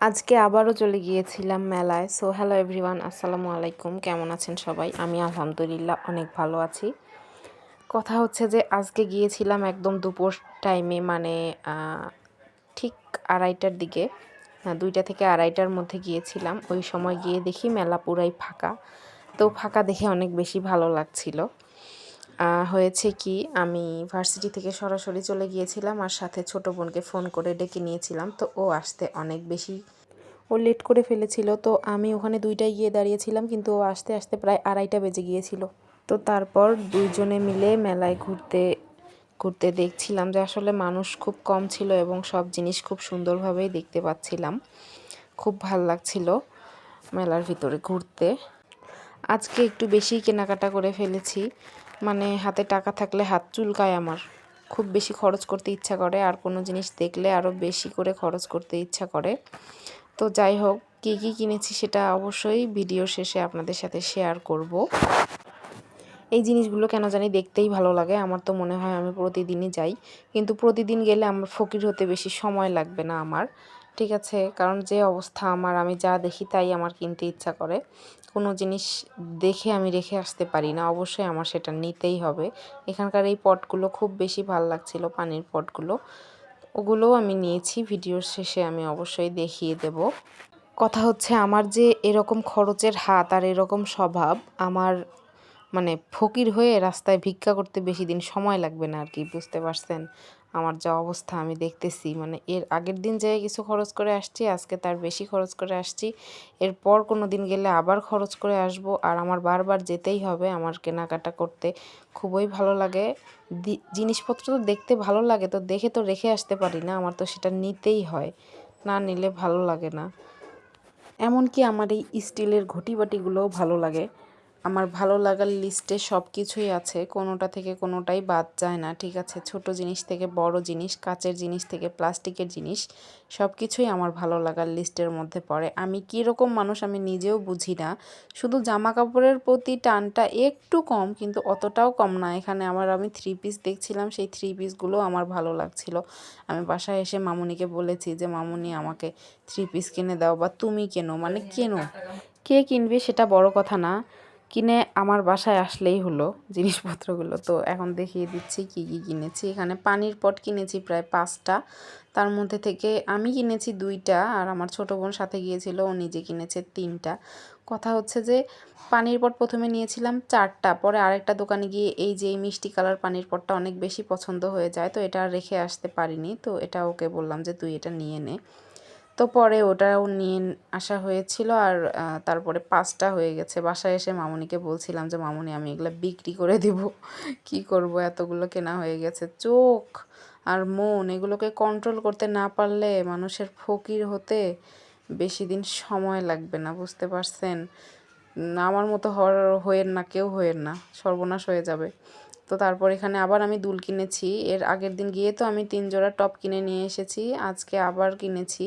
আজকে আবারও চলে গিয়েছিলাম মেলায়। সো হ্যালো এভরিওয়ান আসসালামু আলাইকুম। কেমন আছেন সবাই? আমি আলহামদুলিল্লাহ অনেক ভালো আছি। কথা হচ্ছে যে, আজকে গিয়েছিলাম একদম দুপুর টাইমে মানে ঠিক আড়াইটার দিকে দুইটা থেকে আড়াইটার মধ্যে গিয়েছিলাম। ওই সময় গিয়ে দেখি মেলা পুরাই ফাঁকা। তো ফাঁকা দেখে অনেক বেশি ভালো লাগছিল। হয়েছে কি, আমি ভার্সিটি থেকে সরাসরি চলে গিয়েছিলাম আর সাথে ছোট বোনকে ফোন করে ডেকে নিয়েছিলাম। তো ও আসতে অনেক বেশি, ও লেট করে ফেলেছিল। তো আমি ওখানে দুইটায় গিয়ে দাঁড়িয়েছিলাম, কিন্তু ও আসতে আসতে প্রায় আড়াইটা বেজে গিয়েছিল। তো তারপর দুইজনে মিলে মেলায় ঘুরতে ঘুরতে দেখছিলাম যে আসলে মানুষ খুব কম ছিল এবং সব জিনিস খুব সুন্দরভাবেই দেখতে পাচ্ছিলাম। খুব ভালো লাগছিল মেলার ভিতরে ঘুরতে। আজকে একটু বেশি কেনাকাটা করে ফেলেছি। মানে হাতে টাকা থাকলে হাত চুলকায় আমার। খুব বেশি খরচ করতে ইচ্ছা করে, আর কোনো জিনিস দেখলে আরও বেশি করে খরচ করতে ইচ্ছা করে। তো যাই হোক, কী কী কিনেছি সেটা অবশ্যই ভিডিও শেষে আপনাদের সাথে শেয়ার করব। এই জিনিসগুলো কেন জানি দেখতেই ভালো লাগে, আমার তো মনে হয় আমি প্রতিদিনই যাই। কিন্তু প্রতিদিন গেলে আমার ফকির হতে বেশি সময় লাগবে না আমার, ঠিক আছে? কারণ যে অবস্থা আমার, আমি যা দেখি তাই আমার কিনতে ইচ্ছা করে। কোনো জিনিস দেখে আমি রেখে আসতে পারি না। অবশ্যই আমার সেটা নিতেই হবে। এখানকার এই পটগুলো খুব বেশি ভালো লাগছিল, পানির পটগুলো। ওগুলোও আমি নিয়েছি, ভিডিওর শেষে আমি অবশ্যই দেখিয়ে দেব। কথা হচ্ছে, আমার যে এরকম খরচের হাত আর এরকম স্বভাব, আমার মানে ফকির হয়ে রাস্তায় ভিক্ষা করতে বেশি দিন সময় লাগবে না আর কি, বুঝতে পারছেন? আমার যা অবস্থা আমি দেখতেছি মানে এর আগের দিন যেয়ে কিছু খরচ করে আসছি, আজকে তার বেশি খরচ করে আসছি। এরপর কোনো দিন গেলে আবার খরচ করে আসব আর আমার বারবার যেতেই হবে, আমার কেনাকাটা করতে খুবই ভালো লাগে। জিনিসপত্র তো দেখতে ভালো লাগে, তো দেখে তো রেখে আসতে পারি না, আমার তো সেটা নিতেই হয়, না নিলে ভালো লাগে না। এমনকি আমার এই স্টিলের ঘটি বাটিগুলোও ভালো লাগে। আমার ভালো লাগার লিস্টে সব কিছুই আছে, কোনোটা থেকে কোনোটাই বাদ যায় না, ঠিক আছে? ছোট জিনিস থেকে বড় জিনিস, কাচের জিনিস থেকে প্লাস্টিকের জিনিস সব কিছুই আমার ভালো লাগার লিস্টের মধ্যে পড়ে। আমি কীরকম মানুষ আমি নিজেও বুঝি না। শুধু জামা কাপড়ের প্রতি টানটা একটু কম, কিন্তু অতটাও কম না। এখানে আমার আমি থ্রি পিস দেখছিলাম, সেই থ্রি পিসগুলো আমার ভালো লাগছিল। আমি বাসায় এসে মামুনিকে বলেছি যে, মামুনি, আমাকে থ্রি পিস কিনে দাও বা তুমি কেনো। মানে কেনো? কে কিনবে সেটা বড় কথা না। কিনে আমার বাসায় আসলেই হলো জিনিসপত্রগুলো। তো এখন দেখিয়ে দিচ্ছি কি কি কিনেছি। এখানে পানির পট কিনেছি প্রায় পাঁচটা। তার মধ্যে থেকে আমি কিনেছি দুইটা আর আমার ছোটো বোন সাথে গিয়েছিল, ও নিজে কিনেছে তিনটা। কথা হচ্ছে যে পানির পট প্রথমে নিয়েছিলাম চারটা, পরে আরেকটা দোকানে গিয়ে এই যে মিষ্টি কালার পানির পটটা অনেক বেশি পছন্দ হয়ে যায়, তো এটা রেখে আসতে পারিনি। তো এটা ওকে বললাম যে তুই এটা নিয়ে নে। তো পরে ওটাও নিয়ে আসা হয়েছিল আর তারপরে পাঁচটা হয়ে গেছে। বাসায় এসে মামুনিকে বলছিলাম যে, মামুনি, আমি এগুলো বিক্রি করে দিব। কি করব? এতগুলো কেনা হয়ে গেছে। চোখ আর মন, এগুলোকে কন্ট্রোল করতে না পারলে মানুষের ফকির হতে বেশি দিন সময় লাগবে না। বুঝতে পারছেন? আমার মতো হওয়ার হয়েন না, কেউ হয়েন না, সর্বনাশ হয়ে যাবে। তো তারপর এখানে আবার আমি দুল কিনেছি। এর আগের দিন গিয়ে তো আমি তিন জোড়া টপ কিনে নিয়ে এসেছি, আজকে আবার কিনেছি।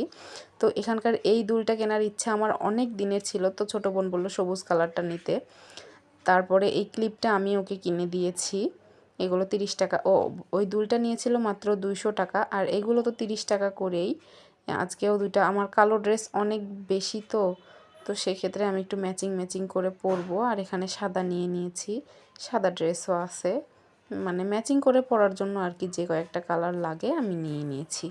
তো এখানকার এই দুলটা কেনার ইচ্ছা আমার অনেক দিনের ছিল। তো ছোটো বোন বলল, সবুজ কালারটা নিতে। তারপরে এই ক্লিপটা আমি ওকে কিনে দিয়েছি। এগুলো তিরিশ টাকা। ও, ওই দুলটা নিয়েছিল মাত্র দুইশো টাকা। আর এগুলো তো তিরিশ টাকা করেই। আজকেও দুইটা। আমার কালো ড্রেস অনেক বেশি তো। তো সেক্ষেত্রে আমি একটু ম্যাচিং ম্যাচিং করে পরবো। আর এখানে সাদা নিয়ে নিয়েছি। সাদা ড্রেসও আছে। মানে ম্যাচিং করে পরার জন্য আর কি যে কয়েকটা কালার লাগে, আমি নিয়ে নিয়েছি।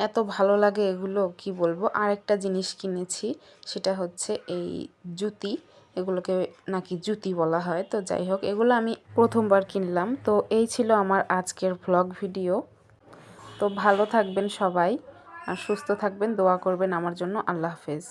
এত ভালো লাগে এগুলো, কি বলব? আরেকটা জিনিস কিনেছি, সেটা হচ্ছে এই জুতি। এগুলোকে নাকি জুতি বলা হয়। তো যাই হোক, এগুলো আমি প্রথমবার কিনলাম। তো এই ছিল আমার আজকের ভ্লগ ভিডিও তো ভালো থাকবেন সবাই, আর সুস্থ থাকবেন, দোয়া করবেন আমার জন্য। আল্লাহ হাফেজ।